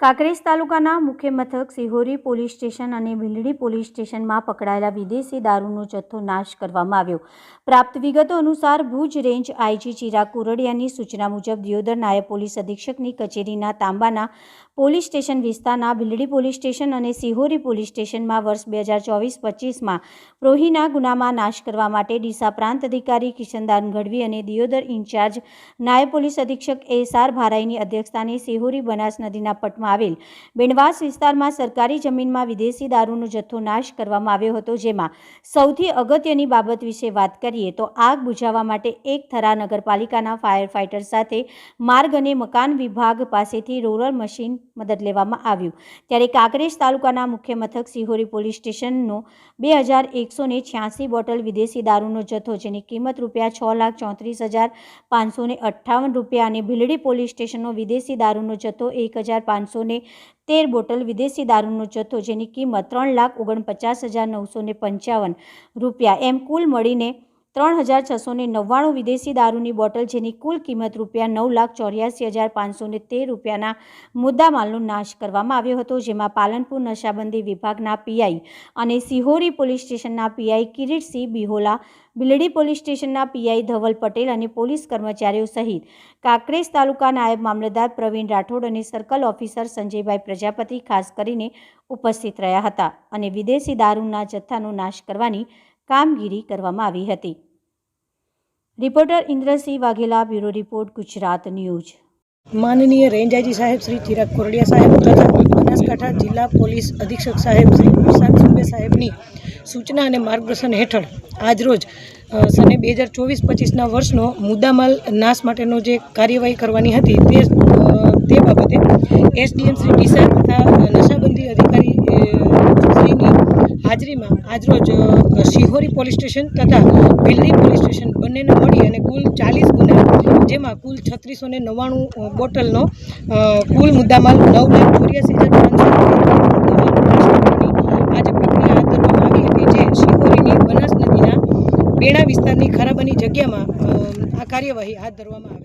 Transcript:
કાંકરેજ તાલુકાના મુખ્ય મથક સિહોરી પોલીસ સ્ટેશન અને ભીલડી પોલીસ સ્ટેશનમાં પકડાયેલા વિદેશી દારૂનો જથ્થો નાશ કરવામાં આવ્યો. પ્રાપ્ત વિગતો અનુસાર ભુજ રેન્જ આઈજી ચિરાગ કુરડિયાની સૂચના મુજબ દિયોદર નાયબ પોલીસ અધિક્ષકની કચેરીના તાંબાના પોલીસ સ્ટેશન વિસ્તારના ભીલડી પોલીસ સ્ટેશન અને સિહોરી પોલીસ સ્ટેશનમાં વર્ષ બે હજાર ચોવીસ પચીસમાં પ્રોહીના ગુનામાં નાશ કરવા માટે ડીસા પ્રાંત અધિકારી કિશનદાન ગઢવી અને દિયોદર ઇન્ચાર્જ નાયબ પોલીસ અધિક્ષક એસ આર ભારાઈની અધ્યક્ષતાને સિહોરી બનાસ નદીના પટમાં આવેલ બેણવાસ વિસ્તારમાં સરકારી જમીનમાં વિદેશી દારૂનો જથ્થો નાશ કરવામાં આવ્યો હતો. જેમાં સૌથી અગત્યની બાબત વિશે વાત કરીએ તો આગ બુઝાવવા માટે એક થરા નગરપાલિકાના ફાયર ફાઇટર સાથે માર્ગ અને મકાન વિભાગ પાસેથી રોરલ મશીન મદદ લેવામાં આવ્યું. ત્યારે કાંકરેજ તાલુકાના મુખ્ય મથક સિહોરી પોલીસ સ્ટેશનનો બે હજાર એકસો ને છ્યાસી બોટલ વિદેશી દારૂનો જથ્થો, જેની કિંમત રૂપિયા છ લાખ ચોત્રીસ હજાર પાંચસો ને અઠ્ઠાવન રૂપિયા અને ભીલડી પોલીસ સ્ટેશનનો વિદેશી દારૂનો જથ્થો એક હજાર પાંચસો ને તેર બોટલ વિદેશી દારૂનો જથ્થો, જેની કિંમત ત્રણ લાખ ઓગણપચાસ હજાર નવસો ને પંચાવન રૂપિયા. એમ કુલ મળીને ત્રણ હજાર છસો ને નવ્વાણું વિદેશી દારૂની બોટલ જેની કુલ કિંમત રૂપિયા નવ લાખ ચોર્યાસી હજાર પાંચસો ને તેર રૂપિયાના મુદ્દામાલનો નાશ કરવામાં આવ્યો હતો, જેમાં પાલનપુર નશાબંધી વિભાગના પીઆઈ અને સિહોરી પોલીસ સ્ટેશનના પીઆઈ કિરીટસિંહ બિહોલા, બિલડી પોલીસ સ્ટેશનના પીઆઈ ધવલ પટેલ અને પોલીસ કર્મચારીઓ સહિત કાંકરેજ તાલુકા નાયબ મામલતદાર પ્રવીણ રાઠોડ અને સર્કલ ઓફિસર સંજયભાઈ પ્રજાપતિ ખાસ કરીને ઉપસ્થિત રહ્યા હતા અને વિદેશી દારૂના જથ્થાનો નાશ કરવાની કામગીરી કરવામાં આવી હતી. Reporter Indrasinh Vaghela, bureau report, Gujarat news. માનનીય રેન્જ આઈજી સાહેબ શ્રી ચિરાગ કોરડિયા સાહેબ તથા બનાસકાંઠા જિલ્લા પોલીસ અધિક્ષક સાહેબ શ્રી પ્રશાંત સુબે સાહેબની સૂચના અને માર્ગદર્શન હેઠળ આજરોજ સને બે હજાર ચોવીસ પચીસના વર્ષનો મુદ્દામાલ નાશ માટેનો જે કાર્યવાહી કરવાની હતી તે તે બાબતે એસડીએમ શ્રી ડીસા તથા નશાબંધી અધિકારી શ્રીની હાજરીમાં આજરોજ શિહોરી પોલીસ સ્ટેશન તથા ભીલડી પોલીસ સ્ટેશન બંનેને મળી અને કુલ ચાલીસ ગુના, જેમાં કુલ છત્રીસો ને નવ્વાણું બોટલનો કુલ મુદ્દામાલ નવ લાખ ચોર્યાસી હજાર પાંચસો આજે પ્રક્રિયા હાથ ધરવામાં આવી હતી, જે શિહોરીની બનાસ નદીના બેણા વિસ્તારની ખરાબાની જગ્યામાં આ કાર્યવાહી હાથ ધરવામાં આવી